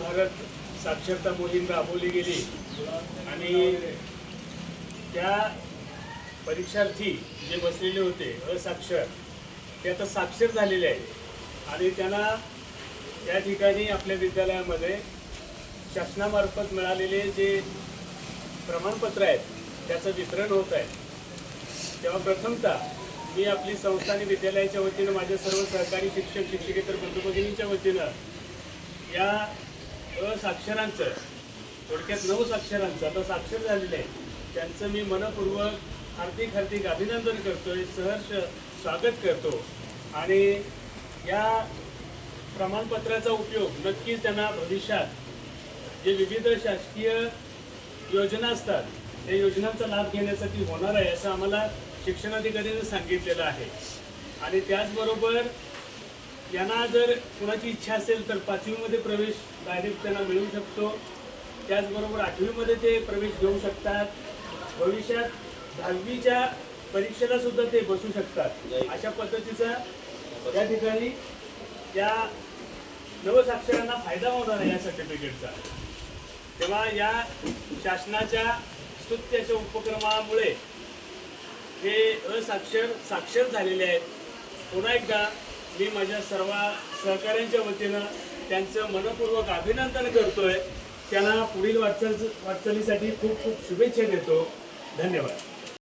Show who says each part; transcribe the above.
Speaker 1: भारत साक्षरता मोहीम राबवली गेली. आणि त्या परीक्षार्थी जे बसलेले होते असाक्षर ते आता साक्षर झालेले आहेत. आणि त्यांना त्या ठिकाणी आपल्या विद्यालयामध्ये शासनामार्फत मिळालेले जे प्रमाणपत्र आहेत त्याचं वितरण होत आहे. तेव्हा प्रथमतः मी आपली संस्था आणि विद्यालयाच्या वतीनं माझ्या सर्व सहकारी शिक्षक शिक्षकेतर बंधू भगिनींच्या वतीनं या असाक्षरांचं थोडक्यात नऊ साक्षरांचं. आता साक्षर झालेलं आहे त्यांचं मी मनपूर्वक हार्दिक हार्दिक अभिनंदन करतोय सहर्ष स्वागत करतो. आणि या प्रमाणपत्राचा उपयोग नक्कीच त्यांना भविष्यात जे विविध शासकीय योजना असतात त्या योजनांचा लाभ घेण्यासाठी होणार आहे असं आम्हाला शिक्षणाधिकाऱ्यांनी सांगितलेलं आहे. आणि त्याचबरोबर यांना जर कुणाची इच्छा असेल तर पाचवीमध्ये प्रवेश डायरेक्ट त्यांना मिळू शकतो. त्याचबरोबर आठवीमध्ये ते प्रवेश घेऊ शकतात. भविष्यात दहावीच्या परीक्षेला सुद्धा ते बसू शकतात. अशा पद्धतीचा या ठिकाणी या नवसाक्षरांना फायदा होणार आहे या सर्टिफिकेटचा तेव्हा या शासनाच्या स्तुत्याच्या उपक्रमामुळे हे असाक्षर साक्षर झालेले आहेत पुन्हा एकदा मी माझ्या सर्व सहकाऱ्यांच्या वतीनं त्यांचं मनपूर्वक अभिनंदन करतोय. त्यांना पुढील वाटचाल वाटचालीसाठी खूप खूप शुभेच्छा देतो. धन्यवाद.